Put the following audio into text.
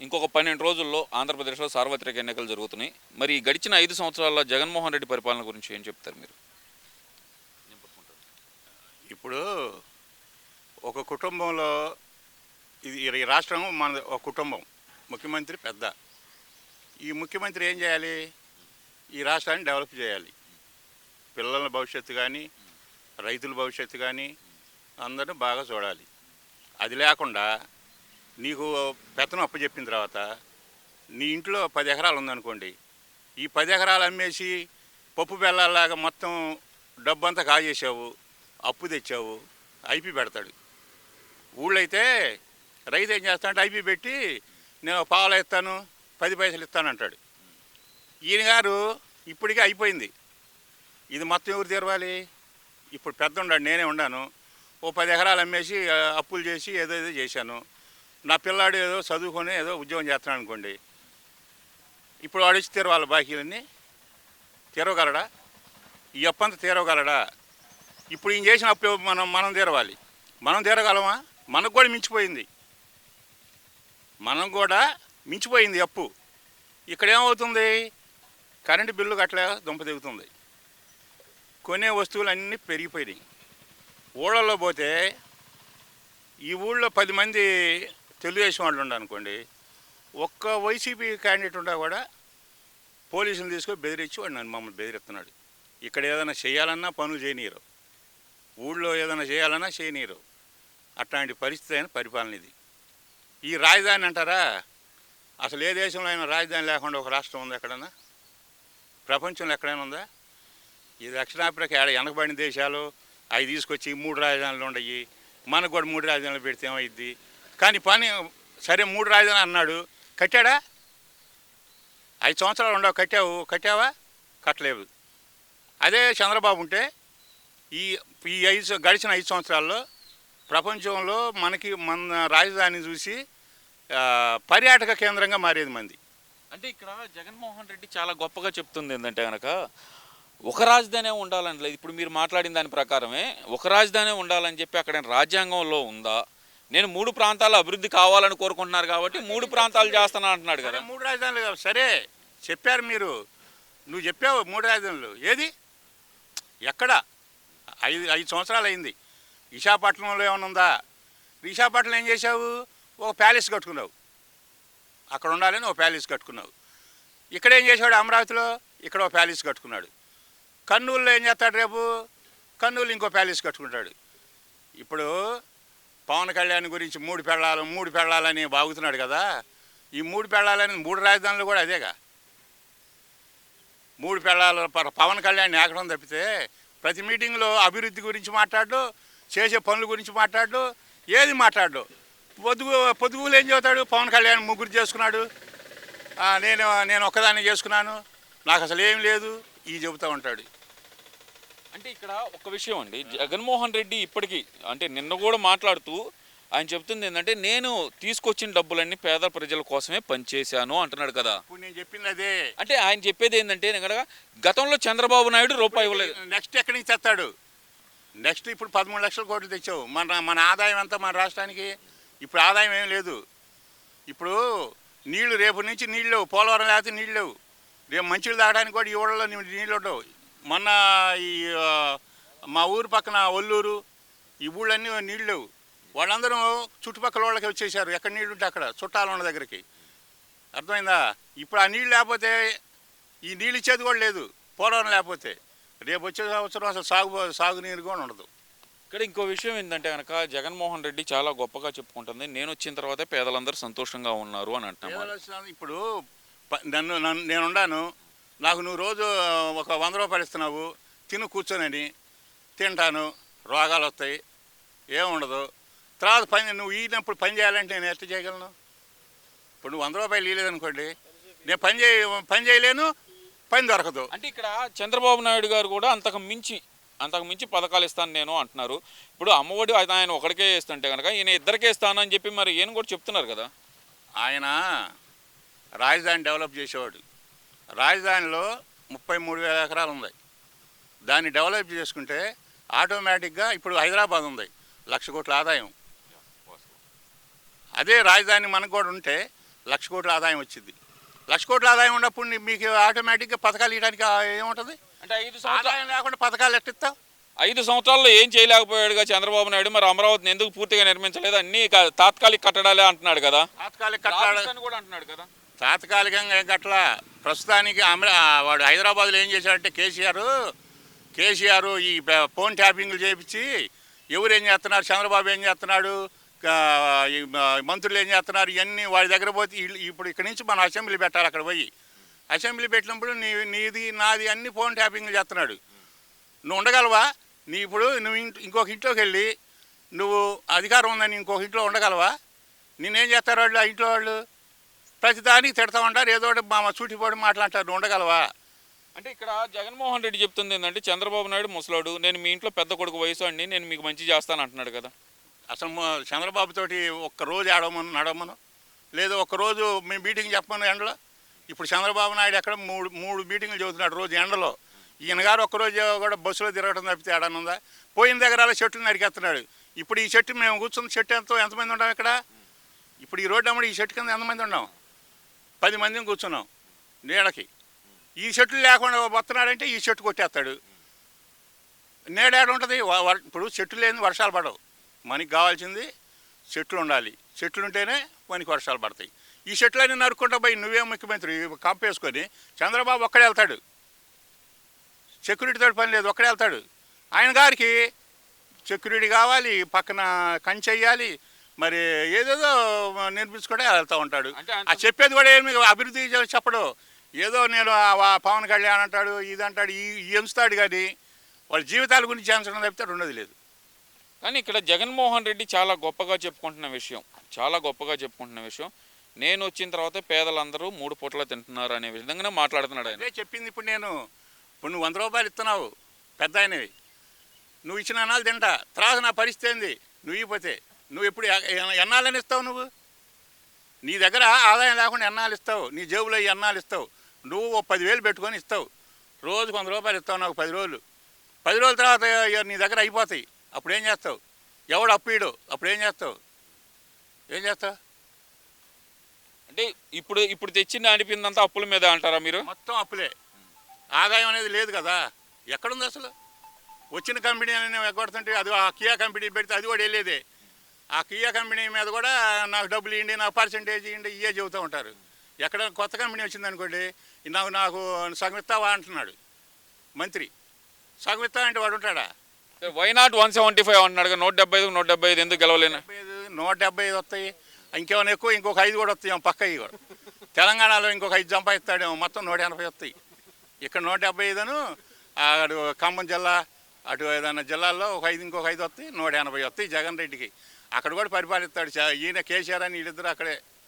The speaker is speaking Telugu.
ఇంకొక పన్నెండు రోజుల్లో ఆంధ్రప్రదేశ్లో సార్వత్రిక ఎన్నికలు జరుగుతున్నాయి. మరి గడిచిన ఐదు సంవత్సరాల్లో జగన్మోహన్ రెడ్డి పరిపాలన గురించి ఏం చెప్తారు మీరు? ఇప్పుడు ఒక కుటుంబంలో ఇది ఈ రాష్ట్రం మన ఒక కుటుంబం ముఖ్యమంత్రి పెద్ద. ఈ ముఖ్యమంత్రి ఏం చేయాలి? ఈ రాష్ట్రాన్ని డెవలప్ చేయాలి. పిల్లల భవిష్యత్తు కానీ రైతుల భవిష్యత్తు కానీ అందరూ బాగా చూడాలి. అది లేకుండా నీకు పెత్తనం అప్పు చెప్పిన తర్వాత నీ ఇంట్లో పది ఎకరాలు ఉందనుకోండి ఈ పది ఎకరాలు అమ్మేసి పప్పు బెల్లాలాగా మొత్తం డబ్బంతా కాజేసావు అప్పు తెచ్చావు ఐపీ పెడతాడు. ఊళ్ళైతే రైతు ఏం చేస్తాడంటే ఐపీ పెట్టి నేను పావులు ఇస్తాను పది పైసలు ఇస్తాను అంటాడు. ఈయన గారు ఇప్పటికే అయిపోయింది. ఇది మొత్తం ఎవరు తెరవాలి? ఇప్పుడు పెద్ద ఉండాడు నేనే ఉన్నాను. ఓ పది ఎకరాలు అమ్మేసి అప్పులు చేసి ఏదో ఏదో చేశాను. నా పిల్లాడు ఏదో చదువుకొని ఏదో ఉద్యోగం చేస్తున్నాడు అనుకోండి ఇప్పుడు వాడు వచ్చి తెరవాలి బాకీలన్నీ? తెరవగలడా? ఈ అప్పు అంతా తీరవగలడా? ఇప్పుడు ఈయన చేసిన అప్పు మనం మనం తీరవాలి. మనం తీరగలమా? మనకు కూడా మించిపోయింది. మనం కూడా మించిపోయింది అప్పు. ఇక్కడ ఏమవుతుంది? కరెంటు బిల్లు కట్టలే దుంప దిగుతుంది కొనే వస్తువులు అన్నీ పెరిగిపోయినాయి. ఊళ్ళల్లో పోతే ఈ ఊళ్ళో పది మంది తెలుగుదేశం వాళ్ళు ఉండనుకోండి ఒక్క వైసీపీ క్యాండిడేట్ ఉండా కూడా పోలీసులు తీసుకొని బెదిరించి వాడు నన్ను మమ్మల్ని బెదిరిస్తున్నాడు. ఇక్కడ ఏదైనా చేయాలన్నా పనులు చేయనీయరు. ఊళ్ళో ఏదైనా చేయాలన్నా చేయనీయరు. అట్లాంటి పరిస్థితి అయిన పరిపాలన ఇది. ఈ రాజధాని అంటారా? అసలు ఏ దేశంలో అయినా రాజధాని లేకుండా ఒక రాష్ట్రం ఉందా ఎక్కడన్నా? ప్రపంచంలో ఎక్కడైనా ఉందా? ఈ దక్షిణాఫ్రికా ఏడ వెనకబడిన దేశాలు అవి తీసుకొచ్చి మూడు రాజధానులు ఉండయి. మనకు కూడా మూడు రాజధానులు పెడితే ఏమైద్ది? కానీ పని సరే మూడు రాజధాని అన్నాడు. కట్టాడా? ఐదు సంవత్సరాలు ఉండవు. కట్టావు. కట్టావా? కట్టలేవు అదే చంద్రబాబు ఉంటే ఈ ఈ ఐదు గడిచిన ఐదు సంవత్సరాల్లో ప్రపంచంలో మనకి మన రాజధాని చూసి పర్యాటక కేంద్రంగా మారేది మంది. అంటే ఇక్కడ జగన్మోహన్ రెడ్డి చాలా గొప్పగా చెప్తుంది ఏంటంటే కనుక ఒక రాజధానే ఉండాలని లేదు ఇప్పుడు మీరు మాట్లాడిన దాని ప్రకారమే ఒక రాజధానే ఉండాలని చెప్పి అక్కడ రాజ్యాంగంలో ఉందా? నేను మూడు ప్రాంతాల అభివృద్ధి కావాలని కోరుకుంటున్నారు కాబట్టి మూడు ప్రాంతాలు చేస్తాను అంటున్నాడు కదా. మూడు రాజధానులు కాదు. సరే చెప్పారు మీరు. నువ్వు చెప్పావు మూడు రాజధానులు. ఏది? ఎక్కడ? ఐదు ఐదు సంవత్సరాలు అయింది. విశాఖపట్నంలో ఏమైనా ఉందా? విశాఖపట్నం ఏం చేసావు ఒక ప్యాలెస్ కట్టుకున్నావు. అక్కడ ఉండాలని ఒక ప్యాలెస్ కట్టుకున్నావు. ఇక్కడ ఏం చేశాడు అమరావతిలో? ఇక్కడ ఒక ప్యాలెస్ కట్టుకున్నాడు. కర్నూలులో ఏం చేస్తాడు రేపు? కర్నూలు ఇంకో ప్యాలెస్ కట్టుకుంటాడు. ఇప్పుడు పవన్ కళ్యాణ్ గురించి మూడు పెళ్ళాలు మూడు పెళ్ళాలని బాగుతున్నాడు కదా. ఈ మూడు పెళ్ళాలని మూడు రాజధానులు కూడా అదేగా. మూడు పెళ్ళాల పవన్ కళ్యాణ్ ఏకడం తప్పితే ప్రతి మీటింగ్లో అభివృద్ధి గురించి మాట్లాడు చేసే పనుల గురించి మాట్లాడు ఏది మాట్లాడు. పొదుగు పొద్దుగులు ఏం చెబుతాడు పవన్ కళ్యాణ్ ముగ్గురు చేసుకున్నాడు. నేను నేను ఒక్కదాన్ని చేసుకున్నాను. నాకు అసలు ఏం లేదు. ఈ చెబుతూ ఉంటాడు. అంటే ఇక్కడ ఒక విషయం అండి. జగన్మోహన్ రెడ్డి ఇప్పటికీ అంటే నిన్న కూడా మాట్లాడుతూ ఆయన చెప్తుంది ఏంటంటే నేను తీసుకొచ్చిన డబ్బులన్నీ పేద ప్రజల కోసమే పనిచేశాను అంటున్నాడు కదా. ఇప్పుడు నేను చెప్పింది అదే అంటే ఆయన చెప్పేది ఏంటంటే కనుక గతంలో చంద్రబాబు నాయుడు రూపాయి ఇవ్వలేదు. నెక్స్ట్ ఎక్కడి నుంచి తెస్తాడు? నెక్స్ట్ ఇప్పుడు పదమూడు లక్షల కోట్లు తెచ్చావు. మన మన ఆదాయం ఎంత మన రాష్ట్రానికి? ఇప్పుడు ఆదాయం ఏం లేదు. ఇప్పుడు నీళ్ళు రేపు నుంచి నీళ్ళు లేవు. పోలవరం లేకపోతే నీళ్ళు లేవు. రేపు మంచిలు తాగడానికి కూడా ఈ ఊళ్ళలో నీ- నీళ్ళు ఉండవు. మొన్న ఈ మా ఊరు పక్కన ఒల్లూరు ఈ ఊళ్ళన్నీ నీళ్ళు లేవు. వాళ్ళందరూ చుట్టుపక్కల వాళ్ళకి వచ్చేసారు. ఎక్కడ నీళ్ళు ఉంటే అక్కడ చుట్టాలు ఉన్న దగ్గరికి. అర్థమైందా? ఇప్పుడు ఆ నీళ్ళు లేకపోతే ఈ నీళ్ళు ఇచ్చేది కూడా లేదు. పోలవరం లేకపోతే. రేపు వచ్చే సంవత్సరం అసలు సాగు సాగునీరు కూడా ఉండదు. ఇక్కడ ఇంకో విషయం ఏంటంటే కనుక జగన్మోహన్ రెడ్డి చాలా గొప్పగా చెప్పుకుంటుంది. నేను వచ్చిన తర్వాతే పేదలందరూ సంతోషంగా ఉన్నారు అని అంటున్నాను ఇప్పుడు నన్ను నన్ను నేను ఉండాను నాకు నువ్వు రోజు ఒక వంద రూపాయలు ఇస్తున్నావు తిను కూర్చొనని తింటాను రోగాలు వస్తాయి ఏముండదు తర్వాత పని నువ్వు ఈనప్పుడు పని చేయాలంటే నేను ఎట్లా చేయగలను? ఇప్పుడు నువ్వు వంద రూపాయలు ఇవ్వలేదనుకోండి నేను పని చేయ పని చేయలేను పని దొరకదు. అంటే ఇక్కడ చంద్రబాబు నాయుడు గారు కూడా అంతకు మించి అంతకు మించి పథకాలు ఇస్తాను నేను అంటున్నారు. ఇప్పుడు అమ్మఒడి ఆయన ఆయన ఒకడికే ఇస్తుంటే కనుక ఈయన ఇద్దరికే ఇస్తాను అని చెప్పి మరి ఈయన కూడా చెప్తున్నారు కదా? ఆయన రాజధాని డెవలప్ చేసేవాడు. రాజధానిలో ముప్పై మూడు వేల ఎకరాలు ఉన్నాయి దాన్ని డెవలప్ చేసుకుంటే ఆటోమేటిక్గా ఇప్పుడు హైదరాబాద్ ఉంది. లక్ష కోట్ల ఆదాయం. అదే రాజధాని మనకు కూడా ఉంటే లక్ష కోట్ల ఆదాయం వచ్చింది. లక్ష కోట్ల ఆదాయం ఉన్నప్పుడు మీకు ఆటోమేటిక్గా పథకాలు ఇవ్వడానికి ఏముంటుంది? అంటే ఐదు సంవత్సరాలు ఆదాయం లేకుండా పథకాలు ఎట్టిస్తావు ఐదు సంవత్సరాల్లో ఏం చేయలేకపోయాడుగా చంద్రబాబు నాయుడు? మరి అమరావతిని ఎందుకు పూర్తిగా నిర్మించలేదు? అన్ని తాత్కాలిక కట్టడాలే అంటున్నాడు కదా. తాత్కాలిక కట్టాడు రాజస్థాన్ కూడా అంటున్నాడు కదా. తాత్కాలికంగా ఏం ప్రస్తుతానికి వాడు హైదరాబాద్లో ఏం చేశాడంటే కేసీఆర్ కేసీఆర్ ఈ ఫోన్ ట్యాపింగ్లు చేయించి ఎవరు ఏం చేస్తున్నారు చంద్రబాబు ఏం చేస్తున్నాడు మంత్రులు ఏం చేస్తున్నారు ఇవన్నీ వాడి దగ్గర పోతే ఇప్పుడు ఇక్కడి నుంచి మనం అసెంబ్లీ పెట్టాలి అక్కడ పోయి. అసెంబ్లీ పెట్టినప్పుడు నీ నీది నాది అన్ని ఫోన్ ట్యాపింగ్లు చేస్తున్నాడు. నువ్వు ఉండగలవా? నీ ఇప్పుడు నువ్వు ఇంకొక ఇంట్లోకి వెళ్ళి నువ్వు అధికారం ఉందని ఇంకొక ఇంట్లో ఉండగలవా? నిన్నేం చేస్తారు వాళ్ళు ఆ ఇంట్లో వాళ్ళు? ప్రతిదానికి తిడతా ఉంటారు. ఏదో ఒకటి మా చూటిపోడి మాట్లాడతారు. ఉండగలవా? అంటే ఇక్కడ జగన్మోహన్ రెడ్డి చెప్తుంది ఏంటంటే చంద్రబాబు నాయుడు ముసలాడు నేను మీ ఇంట్లో పెద్ద కొడుకు వయసు అండి నేను మీకు మంచి చేస్తాను అంటున్నాడు కదా. అసలు మా- చంద్రబాబు తోటి ఒక్క రోజు ఆడమను నడవమను? లేదు ఒక్క రోజు మేము మీటింగ్ చెప్పమను ఎండలో? ఇప్పుడు చంద్రబాబు నాయుడు ఎక్కడ మూడు మూడు మీటింగ్లు చదువుతున్నాడు రోజు ఎండలో. ఈయన గారు ఒక్కరోజు కూడా బస్సులో తిరగడం తప్పితే ఏడనుందా పోయిన దగ్గర చెట్లు నరికేస్తున్నాడు. ఇప్పుడు ఈ చెట్టు మేము కూర్చున్న చెట్టు ఎంతో ఎంతమంది ఉన్నాం ఇక్కడ? ఇప్పుడు ఈ రోడ్డు అమ్మడి ఈ చెట్టు కింద ఎంతమంది ఉన్నాం పది మందిని కూర్చున్నాం నీడకి. ఈ చెట్లు లేకుండా వస్తున్నాడంటే ఈ చెట్టు కొట్టేస్తాడు. నీడేడ ఉంటుంది ఇప్పుడు చెట్లు లేని వర్షాలు పడవు. మనకి కావాల్సింది చెట్లు ఉండాలి. చెట్లు ఉంటేనే మనకి వర్షాలు పడతాయి. ఈ చెట్లన్నీ నరుక్కుంటా పోయి నువ్వే ముఖ్యమంత్రి కంపేసుకొని చంద్రబాబు ఒక్కడే వెళ్తాడు. సెక్యూరిటీతో పని లేదు ఒక్కడే వెళ్తాడు. ఆయన గారికి సెక్యూరిటీ కావాలి పక్కన కంచెయ్యాలి మరి ఏదేదో నిర్మించుకుంటే వెళ్తూ ఉంటాడు. అంటే ఆ చెప్పేది కూడా ఏమి అభివృద్ధి చెప్పడు. ఏదో నేను పవన్ కళ్యాణ్ అంటాడు ఇది అంటాడు ఈ ఎంచుతాడు కానీ వాళ్ళ జీవితాల గురించి ఎంచడం తప్పితే రెండోది లేదు. కానీ ఇక్కడ జగన్మోహన్ రెడ్డి చాలా గొప్పగా చెప్పుకుంటున్న విషయం చాలా గొప్పగా చెప్పుకుంటున్న విషయం. నేను వచ్చిన తర్వాత పేదలందరూ మూడు పూటల తింటున్నారు అనే విధంగానే మాట్లాడుతున్నాడు ఆయన. చెప్పింది ఇప్పుడు నేను. ఇప్పుడు నువ్వు వంద రూపాయలు ఇస్తున్నావు పెద్ద ఆయనవి. నువ్వు ఇచ్చిన అన్నాలు తింటా తర్వాత నా పరిస్థితి ఏంది? నువ్వు ఇవ్వకపోతే నువ్వు ఎప్పుడు ఎన్నాళ్ళని ఇస్తావు నువ్వు? నీ దగ్గర ఆదాయం లేకుండా ఎన్నాళ్ళు ఇస్తావు? నీ జేబులో ఈ ఎన్నాళ్ళు ఇస్తావు? నువ్వు ఓ పదివేలు పెట్టుకొని ఇస్తావు. రోజు వంద రూపాయలు ఇస్తావు నాకు పది రోజులు. పది రోజుల తర్వాత నీ దగ్గర అయిపోతాయి. అప్పుడు ఏం చేస్తావు? ఎవడు అప్పు ఇడు? అప్పుడు ఏం చేస్తావు? ఏం చేస్తావు? అంటే ఇప్పుడు ఇప్పుడు తెచ్చింది అనిపిందంతా అప్పుల మీద అంటారా మీరు? మొత్తం అప్పులే. ఆదాయం అనేది లేదు కదా. ఎక్కడుంది అసలు? వచ్చిన కంపెనీ ఎగ్గొడుతుంటే అది ఆ కియా కంపెనీ పెడితే అది కూడా వెళ్ళేదే. ఆ కియా కంపెనీ మీద కూడా నాకు డబ్బులు ఇవ్వండి నాకు పర్సంటేజ్ ఇవ్వండి ఇవే చెబుతూ ఉంటారు. ఎక్కడ కొత్త కంపెనీ వచ్చింది అనుకోండి నాకు నాకు సగం ఇస్తావా అంటున్నాడు. మంత్రి. సగం ఇస్తా అంటే వాడు ఉంటాడా? Why not one seventy five అంటున్నాడు కదా, నూట డెబ్బై ఐదు నూట డెబ్బై ఐదు ఎందుకు గెలవలేను? నూట డెబ్బై ఐదు వస్తాయి. ఇంకేమైనా ఎక్కువ ఇంకొక ఐదు కూడా వస్తాయి పక్క ఇవి కూడా. తెలంగాణలో ఇంకొక ఐదు సంపాదిస్తాడేమో మొత్తం నూట ఎనభై వస్తాయి. ఇక్కడ నూట డెబ్బై ఐదును అటు ఖమ్మం జిల్లా అటు ఏదైనా జిల్లాల్లో ఒక ఐదు ఇంకొక ఐదు వస్తాయి నూట ఎనభై వస్తాయి జగన్ రెడ్డికి. అక్కడ కూడా పరిపాలిస్తాడు ఈయన కేసీఆర్ అని వీళ్ళిద్దరు అక్కడే